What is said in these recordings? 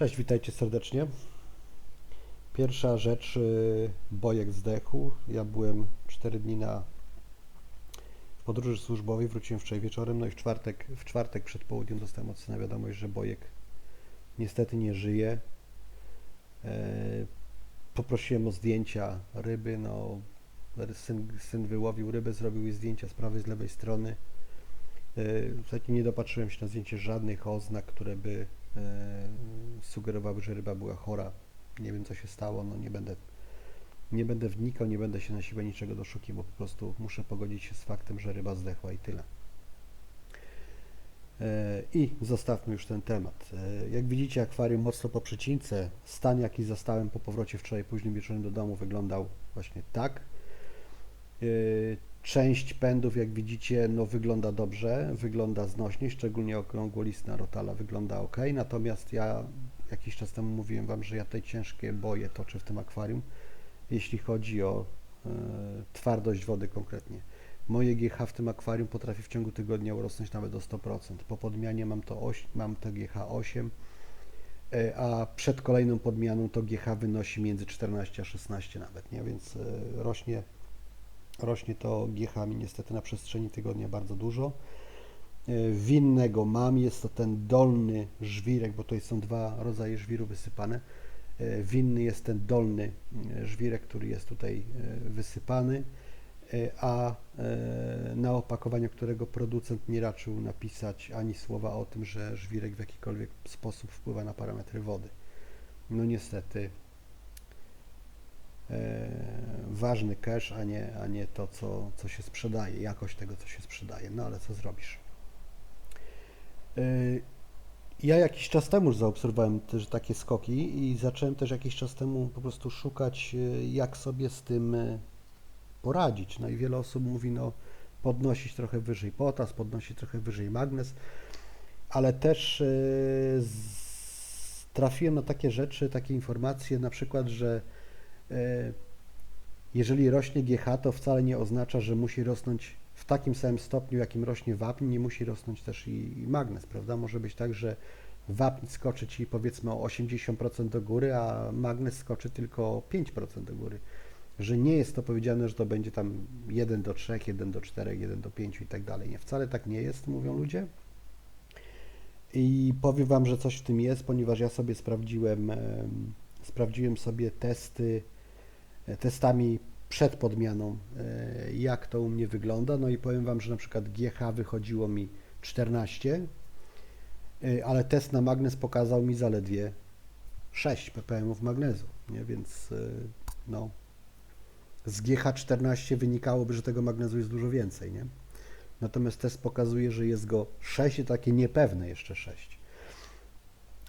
Cześć, witajcie serdecznie. Pierwsza rzecz, y, bojek zdechł. Ja byłem 4 dni na w podróży służbowej, wróciłem wczoraj wieczorem, no i w czwartek, w czwartek przed południem dostałem od syna wiadomość, że bojek niestety nie żyje. E, Poprosiłem o zdjęcia ryby, no syn, syn wyłowił rybę, zrobił jej zdjęcia z prawej, z lewej strony. E, Ostatnio nie dopatrzyłem się na zdjęcie żadnych oznak, które by sugerowały, że ryba była chora. Nie wiem, co się stało, no nie będę, nie będę wnikał, nie będę się na siłę niczego doszukiwał, po prostu muszę pogodzić się z faktem, że ryba zdechła i tyle. E, I zostawmy już ten temat. E, Jak widzicie, akwarium mocno po przecince. Stan, jaki zastałem po powrocie wczoraj późnym wieczorem do domu, wyglądał właśnie tak. Część pędów, jak widzicie, no wygląda dobrze, wygląda znośnie, szczególnie okrągłolistna rotala wygląda ok. Natomiast ja jakiś czas temu mówiłem Wam, że ja te ciężkie boje toczę w tym akwarium, jeśli chodzi o e, twardość wody konkretnie. Moje GH w tym akwarium potrafi w ciągu tygodnia urosnąć nawet do 100%. Po podmianie mam to, oś, mam to GH 8, e, a przed kolejną podmianą to GH wynosi między 14 a 16 nawet, nie? więc e, rośnie rośnie to giechami niestety na przestrzeni tygodnia bardzo dużo. E, Winnego mam, jest to ten dolny żwirek, bo tutaj są dwa rodzaje żwiru wysypane. E, Winny jest ten dolny e, żwirek, który jest tutaj wysypany, a na opakowaniu którego producent nie raczył napisać ani słowa o tym, że żwirek w jakikolwiek sposób wpływa na parametry wody. No niestety ważny cash, a nie, a nie to, co, co się sprzedaje, jakość tego, co się sprzedaje. No ale co zrobisz? E, Ja jakiś czas temu zaobserwowałem też takie skoki i zacząłem też jakiś czas temu po prostu szukać, e, jak sobie z tym e, poradzić. No i wiele osób mówi, no podnosić trochę wyżej potas, podnosić trochę wyżej magnez, ale też trafiłem na takie rzeczy, takie informacje, na przykład, że jeżeli rośnie GH, to wcale nie oznacza, że musi rosnąć w takim samym stopniu, jakim rośnie wapń, nie musi rosnąć też i, i magnez, prawda? Może być tak, że wapń skoczy Ci powiedzmy o 80% do góry, a magnez skoczy tylko o 5% do góry. Że nie jest to powiedziane, że to będzie tam 1 do 3, 1 do 4, 1 do 5 i tak dalej. Nie, wcale tak nie jest, mówią ludzie. I powiem Wam, że coś w tym jest, ponieważ ja sobie sprawdziłem, em, sprawdziłem sobie testy, testami przed podmianą, e, jak to u mnie wygląda. No i powiem Wam, że na przykład GH wychodziło mi 14, e, ale test na magnez pokazał mi zaledwie 6 ppm magnezu, nie? więc e, no, z GH 14 wynikałoby, że tego magnezu jest dużo więcej, nie? Natomiast test pokazuje, że jest go 6 i takie niepewne jeszcze 6.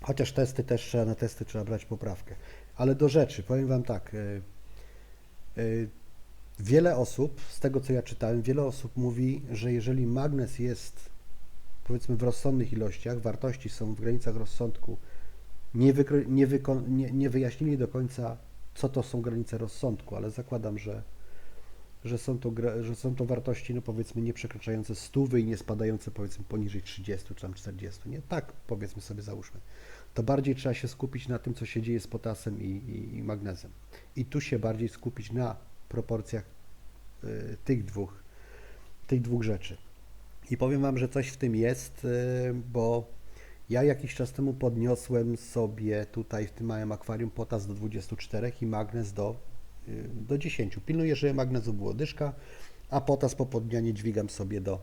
Chociaż testy też trzeba, na testy trzeba brać poprawkę. Ale do rzeczy, powiem Wam tak. E, Wiele osób, z tego co ja czytałem, wiele osób mówi, że jeżeli magnez jest powiedzmy w rozsądnych ilościach, wartości są w granicach rozsądku, nie, nie, nie, nie wyjaśnili do końca, co to są granice rozsądku, ale zakładam, że, że, są, to, że są to wartości, no powiedzmy, nie przekraczające 100 i nie spadające powiedzmy poniżej 30 czy tam 40, nie? Tak powiedzmy sobie załóżmy. To bardziej trzeba się skupić na tym, co się dzieje z potasem i, i, i magnezem. I tu się bardziej skupić na proporcjach y, tych dwóch, tych dwóch rzeczy. I powiem Wam, że coś w tym jest, y, bo ja jakiś czas temu podniosłem sobie tutaj w tym małym akwarium potas do 24 i magnez do, do 10. Pilnuję, żeby magnezu było dyszka, a potas po podmianie dźwigam sobie do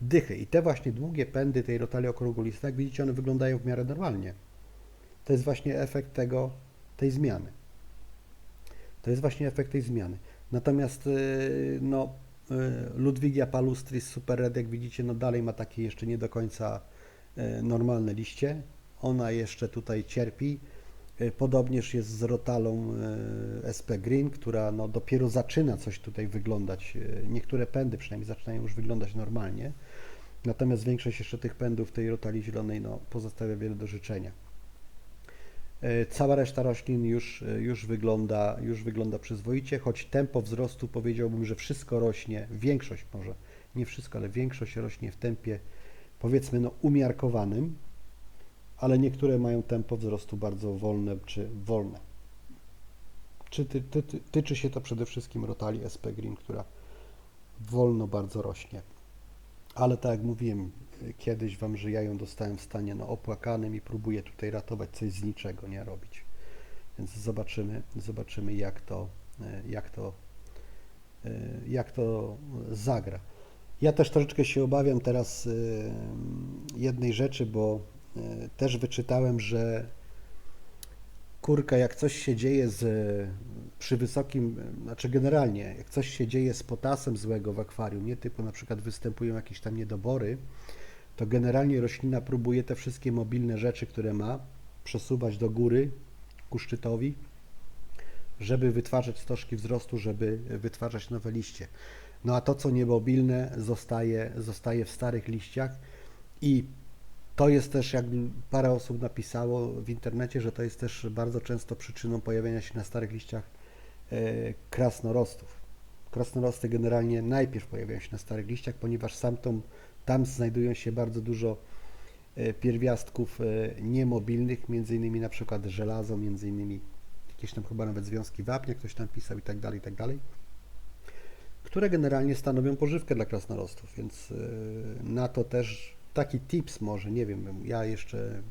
dychy. I te właśnie długie pędy tej rotali okrągłolistej, jak widzicie, one wyglądają w miarę normalnie. To jest właśnie efekt tego, tej zmiany. To jest właśnie efekt tej zmiany. Natomiast y, no, y, Ludwigia palustris super red, jak widzicie, no dalej ma takie jeszcze nie do końca y, normalne liście. Ona jeszcze tutaj cierpi. Y, Podobnież jest z rotalą y, SP Green, która no dopiero zaczyna coś tutaj wyglądać. y, Niektóre pędy przynajmniej zaczynają już wyglądać normalnie. Natomiast większość jeszcze tych pędów tej rotali zielonej no, pozostawia wiele do życzenia. Cała reszta roślin już, już, wygląda, już wygląda przyzwoicie, choć tempo wzrostu powiedziałbym, że wszystko rośnie, większość może, nie wszystko, ale większość rośnie w tempie powiedzmy no umiarkowanym, ale niektóre mają tempo wzrostu bardzo wolne czy wolne. Czy ty, ty, ty, tyczy się to przede wszystkim rotali SP Green, która wolno bardzo rośnie. Ale tak jak mówiłem kiedyś Wam, że ja ją dostałem w stanie no, opłakanym i próbuję tutaj ratować coś z niczego, nie robić. Więc zobaczymy, zobaczymy jak to, jak to, jak to zagra. Ja też troszeczkę się obawiam teraz jednej rzeczy, bo też wyczytałem, że kurka, jak coś się dzieje z, przy wysokim, znaczy generalnie, jak coś się dzieje z potasem złego w akwarium, nie typu na przykład występują jakieś tam niedobory, to generalnie roślina próbuje te wszystkie mobilne rzeczy, które ma, przesuwać do góry ku szczytowi, żeby wytwarzać stożki wzrostu, żeby wytwarzać nowe liście. No a to, co niemobilne, zostaje, zostaje w starych liściach i to jest też, jak parę osób napisało w internecie, że to jest też bardzo często przyczyną pojawiania się na starych liściach e, krasnorostów. Krasnorosty generalnie najpierw pojawiają się na starych liściach, ponieważ sam tą, tam znajdują się bardzo dużo e, pierwiastków e, niemobilnych, między innymi na przykład żelazo, między innymi jakieś tam chyba nawet związki wapnia, ktoś tam pisał i tak dalej, i tak dalej które generalnie stanowią pożywkę dla krasnorostów, więc na to też taki tips może, nie wiem, ja jeszcze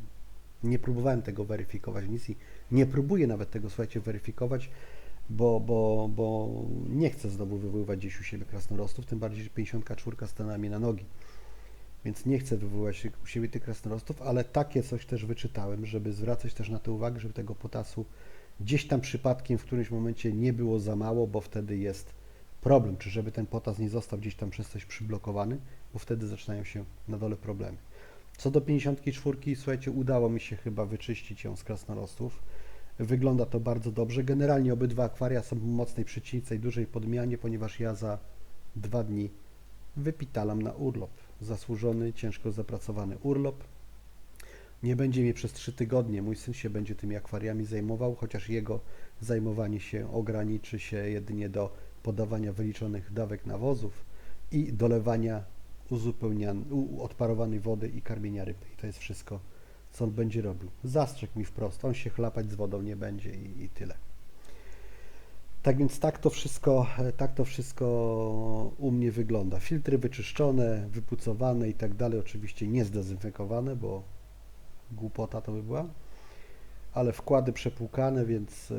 nie próbowałem tego weryfikować nic i nie próbuję nawet tego, słuchajcie, weryfikować, bo, bo, bo nie chcę znowu wywoływać gdzieś u siebie krasnorostów, tym bardziej, że 54 stanęła mi na nogi, więc nie chcę wywoływać u siebie tych krasnorostów, ale takie coś też wyczytałem, żeby zwracać też na to uwagę, żeby tego potasu gdzieś tam przypadkiem w którymś momencie nie było za mało, bo wtedy jest problem, czy żeby ten potas nie został gdzieś tam przez coś przyblokowany, bo wtedy zaczynają się na dole problemy. Co do 54, słuchajcie, udało mi się chyba wyczyścić ją z krasnorostów. Wygląda to bardzo dobrze. Generalnie obydwa akwaria są w mocnej przycince i dużej podmianie, ponieważ ja za dwa dni wypitalam na urlop. Zasłużony, ciężko zapracowany urlop. Nie będzie mnie przez trzy tygodnie. Mój syn się będzie tymi akwariami zajmował, chociaż jego zajmowanie się ograniczy się jedynie do podawania wyliczonych dawek nawozów i dolewania uzupełnianej, odparowanej wody i karmienia ryb. I to jest wszystko, co on będzie robił. Zastrzegł mi wprost, on się chlapać z wodą nie będzie i, i tyle. Tak więc tak to wszystko, tak to wszystko u mnie wygląda. Filtry wyczyszczone, wypucowane i tak dalej, oczywiście nie zdezynfekowane, bo głupota to by była ale wkłady przepłukane, więc, e,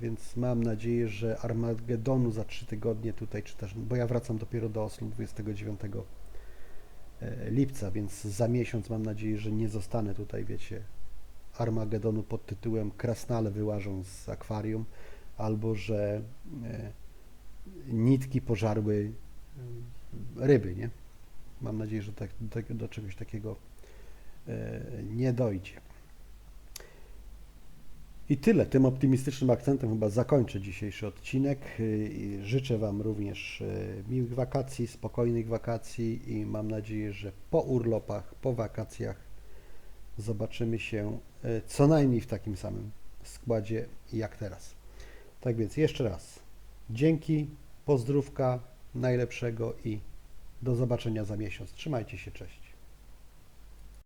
więc mam nadzieję, że Armagedonu za 3 tygodnie tutaj, czy też, bo ja wracam dopiero do Oslo 29 e, lipca, więc za miesiąc mam nadzieję, że nie zostanę tutaj, wiecie, Armagedonu pod tytułem Krasnale wyłażą z akwarium, albo że e, nitki pożarły ryby, nie? Mam nadzieję, że tak, do, do czegoś takiego nie dojdzie. I tyle. Tym optymistycznym akcentem chyba zakończę dzisiejszy odcinek. Y, życzę Wam również y, miłych wakacji, spokojnych wakacji i mam nadzieję, że po urlopach, po wakacjach zobaczymy się y, co najmniej w takim samym składzie jak teraz. Tak więc jeszcze raz dzięki, pozdrówka, najlepszego i do zobaczenia za miesiąc. Trzymajcie się, cześć.